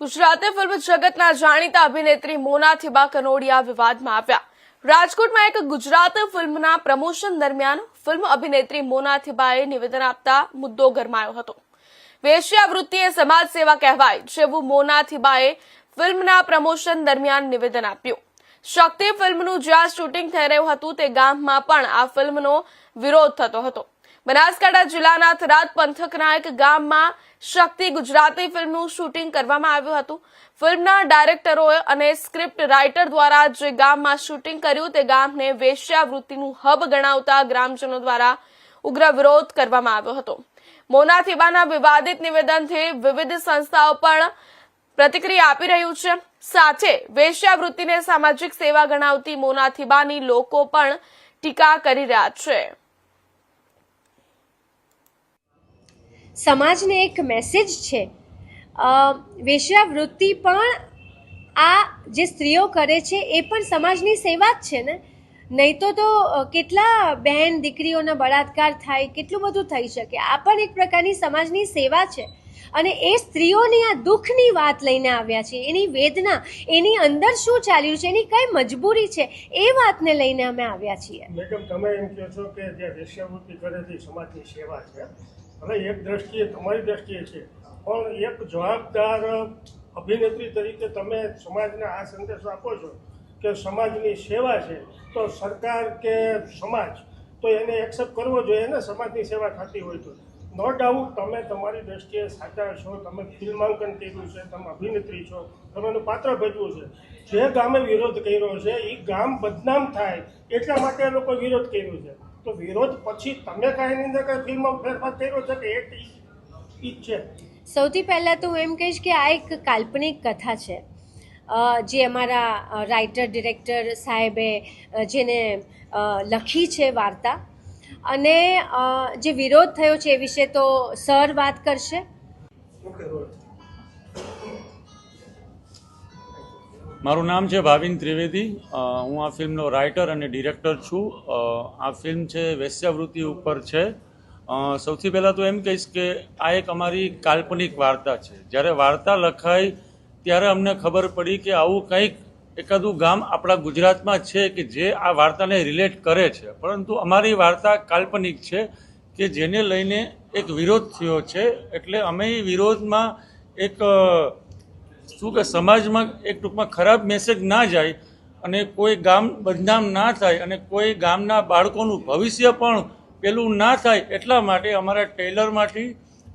Gujarati film જગતના જાણીતા અભિનેત્રી મોના થિબા કનોડિયા વિવાદમાં આવ્યા. રાજકોટમાં એક ગુજરાતી ફિલ્મના પ્રમોશન દરમિયાન ફિલ્મ અભિનેત્રી મોના નિવેદન આપતા મુદ્દો ગરમાયો હતો. વેશ્યાવૃત્તિ એ સમાજ સેવા કહેવાય, જેવું મોના થિબાએ ફિલ્મના પ્રમોશન દરમિયાન નિવેદન આપ્યું. શક્તિ ફિલ્મનું જ્યાં શૂટિંગ થઈ રહ્યું હતું તે ગામમાં પણ આ ફિલ્મનો વિરોધ થતો હતો. બનાસકાંઠા જિલ્લાના થરાદ પંથકના એક ગામમાં શક્તિ ગુજરાતી ફિલ્મનું શૂટિંગ કરવામાં આવ્યું હતું. ફિલ્મના ડાયરેક્ટરોએ અને સ્ક્રિપ્ટ રાઇટર દ્વારા જે ગામમાં શૂટિંગ કર્યું તે ગામને વેશ્યાવૃત્તિનું હબ ગણાવતા ગ્રામજનો દ્વારા ઉગ્ર વિરોધ કરવામાં આવ્યો હતો. મોના થીબાના વિવાદિત નિવેદનથી વિવિધ સંસ્થાઓ પણ પ્રતિક્રિયા આપી રહ્યું છે. સાથે વેશ્યાવૃત્તિને સામાજિક સેવા ગણાવતી મોના થીબાની લોકો પણ ટીકા કરી રહ્યા છે. સમાજને એક મેસેજ છે. વેશ્યાવૃત્તિ પણ આ જે સ્ત્રીઓ કરે છે એ પણ સમાજની સેવા જ છે ને? નહીં તો તો કેટલા બહેન દીકરીઓના બળાત્કાર થાય, કેટલું બધું થઈ શકે. આ પણ એક પ્રકારની સમાજની સેવા છે. અને એ સ્ત્રીઓની આ દુઃખની વાત લઈને આવ્યા છે. એની વેદના, એની અંદર શું ચાલ્યું છે, એની કઈ મજબૂરી છે, એ વાતને લઈને અમે આવ્યા છીએ. મેડમ, તમે એમ કહો છો કે જે વેશ્યાવૃત્તિ કરે છે સમાજની સેવા છે. હવે એક દ્રષ્ટિએ તમારી દ્રષ્ટિએ છે. પણ એક જવાબદાર અભિનેત્રી તરીકે તમે સમાજને આ સંદેશો આપો છો કે સમાજની સેવા છે, તો સરકાર કે સમાજ, તો એને એક્સેપ્ટ કરવો જોઈએ ને સમાજની સેવા થતી હોય તો. નો ડાઉટ તમે તમારી દ્રષ્ટિએ સાચા છો, તમે ફિલ્માંકન કર્યું છે, તમે અભિનેત્રી છો, તમે એનું પાત્ર ભજવું છે. જે ગામે વિરોધ કર્યો છે એ ગામ બદનામ થાય એટલા માટે એ લોકો વિરોધ કર્યો છે. તો વિરોધ પછી તમે કાંઈ અંદર કાંઈ ફિલ્મમાં ફેરફાર કર્યો છે કે એક ઈ છે? સૌથી પહેલાં તો હું એમ કહીશ કે આ એક કાલ્પનિક કથા છે. જે અમારા રાઇટર ડિરેક્ટર સાહેબે જેને લખી છે વાર્તા. અને જે વિરોધ થયો છે એ વિશે તો સર વાત કરશે. મારું નામ છે ભાવિન ત્રિવેદી. હું આ ફિલ્મનો રાઇટર અને ડિરેક્ટર છું. આ ફિલ્મ છે વેશ્યાવૃત્તિ ઉપર છે. સૌથી પહેલાં તો એમ કહીશ કે આ એક અમારી કાલ્પનિક વાર્તા છે. જ્યારે વાર્તા લખાઈ ત્યારે અમને ખબર પડી કે આવું કંઈક એકાદું ગામ આપણા ગુજરાતમાં છે કે જે આ વાર્તાને રિલેટ કરે છે. પરંતુ અમારી વાર્તા કાલ્પનિક છે કે જેને લઈને એક વિરોધ થયો છે. એટલે અમે વિરોધમાં એક શું કે સમાજમાં એક ટૂંકમાં ખરાબ મેસેજ ના જાય અને કોઈ ગામ બદનામ ના થાય અને કોઈ ગામના બાળકોનું ભવિષ્ય પણ પેલું ના થાય એટલા માટે અમારા ટેલરમાંથી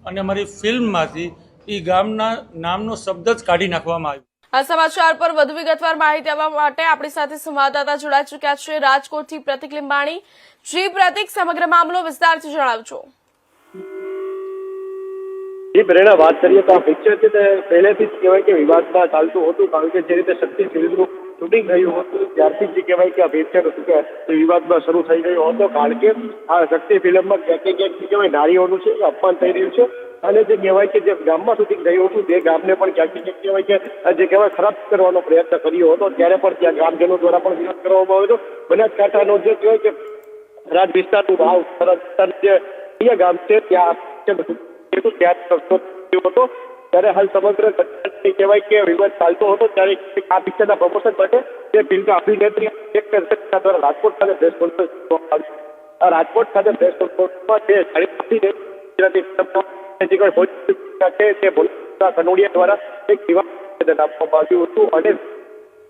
અને અમારી ફિલ્મમાંથી એ ગામના નામનો શબ્દ જ કાઢી નાખવામાં આવ્યો. આ સમાચાર પર વધુ વિગતવાર માહિતી આપવા માટે આપણી સાથે સંવાદદાતા જોડાઈ ચુક્યા છે. રાજકોટથી પ્રતિક લીંબાણી. જી પ્રતિક, સમગ્ર મામલો વિસ્તારથી જણાવજો. જી પ્રેરણા વાત કરીએ તો આ પિક્ચર છે તે પહેલેથી જ કહેવાય કે વિવાદમાં ચાલતું હતું, કારણ કે જે રીતે શક્તિ ફિલ્મનું શૂટિંગ થયું હતું, ત્યારથી જ કહેવાય કે આ પિક્ચર વિવાદમાં શરૂ થઈ ગયો હતો, કારણ કે આ શક્તિ ફિલ્મમાં ક્યાંક ક્યાંક કહેવાય નારીઓનું છે અપમાન થઈ રહ્યું છે. અને જે કહેવાય કે જે ગામમાં શૂટિંગ થયું હતું, તે ગામને પણ ક્યાંક ક્યાંક કહેવાય કે જે કહેવાય ખરાબ કરવાનો પ્રયત્ન કર્યો હતો, ત્યારે પણ ત્યાં ગ્રામજનો દ્વારા પણ વિરોધ કરવામાં આવ્યો હતો. બનાસકાંઠાનો જે કહેવાય કે રાજ વિસ્તારનું ભાવ સરસ જે ગામ છે, ત્યાં હતું ત્યારે થયો હતો. ત્યારે હાલ સમગ્ર ગુજરાતની કહેવાય કે વિવાદ ચાલતો હતો, ત્યારે આ પિક્ચરના પ્રમોશન માટે જે ફિલ્મના અભિનેત્રી એક્ટર દ્વારા રાજકોટ ખાતે પ્રેસ કોન્ફરન્સ કરવામાં આવી આ રાજકોટ ખાતે પ્રેસ કોન્ફરન્સમાં જે જાણીતી ગુજરાતી ફિલ્મના જે કોઈ ભોજપુરી છે, તે ભોજપુરા કનોડિયા દ્વારા એક નિવાદન આપવામાં આવ્યું હતું. અને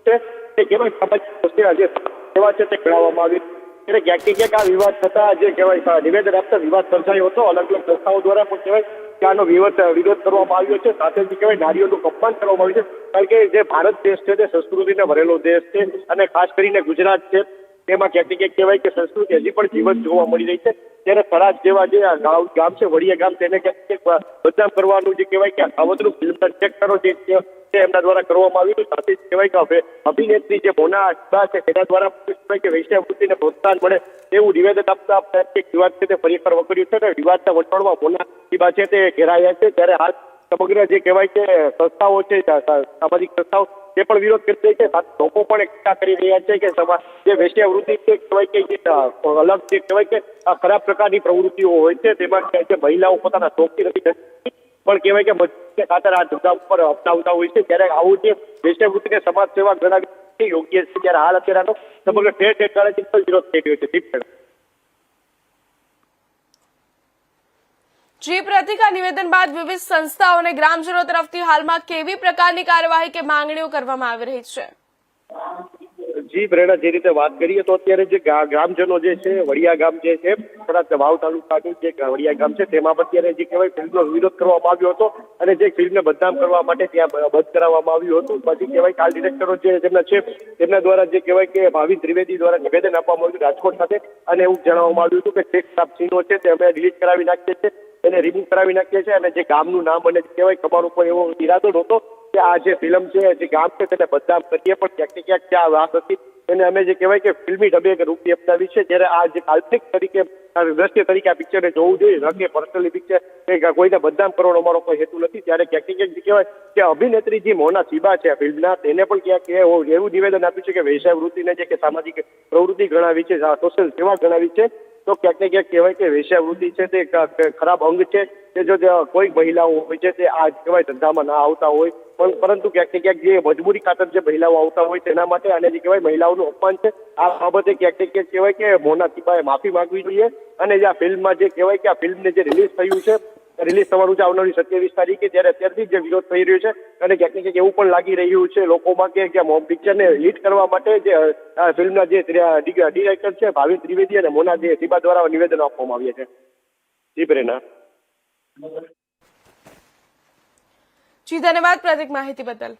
છે તે કહેવાય સામાજિક સંસ્થા જે સેવા છે, તે ગણાવવામાં આવી એટલે ક્યાંક ક્યાંક આ વિવાદ થતા જે કહેવાય નિવેદન આપતા વિવાદ સર્જાયો હતો. અલગ અલગ સંસ્થાઓ દ્વારા પણ કહેવાય કે આનો વિરોધ વિરોધ કરવામાં આવ્યો છે. સાથે જ કહેવાય નારીઓનું અપમાન કરવામાં આવ્યું છે. કારણ કે જે ભારત દેશ છે તે સંસ્કૃતિને ભરેલો દેશ છે અને ખાસ કરીને ગુજરાત છે. તેમાં ક્યાંક ક્યાંક કહેવાય કે સંસ્કૃતિ હજી પણ જીવંત જોવા મળી રહી છે. ત્યારે ફરાજ જેવા જે ગામ ગામ છે, વડિયા ગામ, તેને ક્યાંક બદનામ કરવાનું જે કહેવાય કે આવતરું ફિલ્મ ચેક કરો જે છે તે એમના દ્વારા કરવામાં આવ્યું સાથે જ કહેવાય કે હવે અભિનેત્રી જે મોના અકબા છે તેના દ્વારા પણ કહેવાય કે વેશ્યાવૃત્તિને પ્રોત્સાહન મળે એવું નિવેદન આપતા આપતા એક વિવાદ છે તે ફરી એકવાર વકર્યું છે. અને વિવાદના વટોળમાં મોના અકબા છે તે ઘેરાયા છે. ત્યારે હાલ સમગ્ર જે કહેવાય કે સંસ્થાઓ છે સા- સા- સામાજિક સંસ્થાઓ તે પણ વિરોધ કરી રહી છે. સાથે લોકો પણ એકઠા કરી રહ્યા છે કે સમા જે વેશ્યાવૃત્તિ છે કહેવાય કે જે અ, અલગ જે કહેવાય કે આ ખરાબ પ્રકારની પ્રવૃત્તિઓ હોય છે. તેમાં જે મહિલાઓ પોતાના શોખથી નથી. કરતી પણ કહેવાય કે મજબૂત ખાતર આ ધંધા ઉપર અપનાવતા હોય છે. ત્યારે આવું જે વેશ્યાવૃત્તિને સમાજ સેવા ગણાવી યોગ્ય છે. ત્યારે હાલ અત્યારે સમગ્ર ઠેર ઠેર કાળે વિરોધ થઈ રહ્યો છે. દીપ નિવેદન બાદ વિવિધ સંસ્થાઓ અને ગ્રામજનો તરફથી હાલમાં કેવી પ્રકારની કાર્યવાહી કે માંગણીઓ કરવામાં આવી રહી છે? જી પ્રેરણા જે રીતે વાત કરીએ તો અત્યારે જે ગ્રામજનો જે છે, વડિયા ગામ જે છે થોડા વાવ તાલુકાનું જે વડિયા ગામ છે, તેમાં અત્યારે જે કહેવાય ફિલ્મનો વિરોધ કરવામાં આવ્યો હતો અને જે ફિલ્મને બદનામ કરવા માટે ત્યાં બંધ કરાવવામાં આવ્યું હતું. પછી કહેવાય કાલ ડિરેક્ટરો જે તેમના છે, તેમના દ્વારા જે કહેવાય કે ભાવિન ત્રિવેદી દ્વારા નિવેદન આપવામાં આવ્યું રાજકોટ ખાતે અને એવું જણાવવામાં આવ્યું હતું કે ટેક્સ સ્ટાફ સીનો છે તે અમે રિલીઝ કરાવી નાખીએ છીએ, એને રિમૂવ કરાવી નાખીએ છીએ અને જે ગામનું નામ અને કહેવાય કમાવાનું ઉપર એવો ઈરાદો નહોતો કે આ જે ફિલ્મ છે, જે ગામ છે, તેને બદનામ કરીએ. પણ ક્યાંક ક્યાંક ત્યાં વાત હતી. એને અમે જે કહેવાય કે ફિલ્મી ઢબે એક રૂપી અપનાવી છે, જ્યારે આ જે કાલ્પનિક તરીકે, આ દ્રશ્ય તરીકે આ પિક્ચરને જોવું જોઈએ. ન પર્સનલી પિક્ચર કે કોઈને બદનામ કરવાનો અમારો કોઈ હેતુ નથી. ત્યારે ક્યાંક ને ક્યાંક જે કહેવાય કે અભિનેત્રી જે મોના સીબા છે આ ફિલ્મના. તેને પણ ક્યાંક એવું નિવેદન આપ્યું છે કે વેશ્યાવૃત્તિને જે કે સામાજિક પ્રવૃત્તિ ગણાવી છે, આ સોશિયલ સેવા ગણાવી છે. તો ક્યાંક ક્યાંક કહેવાય કે વેશ્યાવૃત્તિ છે તે ખરાબ અંગ છે કે જો કોઈ મહિલાઓ હોય છે તે આ કહેવાય ધંધામાં ના આવતા હોય. પણ, પરંતુ ક્યાંક ક્યાંક જે મજબૂરી ખાતર જે મહિલાઓ આવતા હોય તેના માટે અને જે કહેવાય મહિલાઓનું અપમાન છે, આ બાબતે ક્યાંક ને ક્યાંક કહેવાય કે મોના સિપાએ માફી માંગવી જોઈએ. અને જે આ ફિલ્મમાં જે કહેવાય કે આ ફિલ્મને જે રિલીઝ થયું છે રિલીઝ થવાનું છે આવનારી સત્યાવીસ તારીખે ત્યારે અત્યારથી જે વિરોધ થઈ રહ્યો છે અને ક્યાંક ને એવું પણ લાગી રહ્યું છે લોકોમાં કે ક્યાં પિક્ચરને હિટ કરવા માટે જે ફિલ્મના જે ડિરેક્ટર છે ભાવિન ત્રિવેદી અને મોના જે સિબા દ્વારા નિવેદન આપવામાં આવ્યા છે. જી પ્રેરણા. જી, ધન્યવાદ પ્રતિક માહિતી બદલ.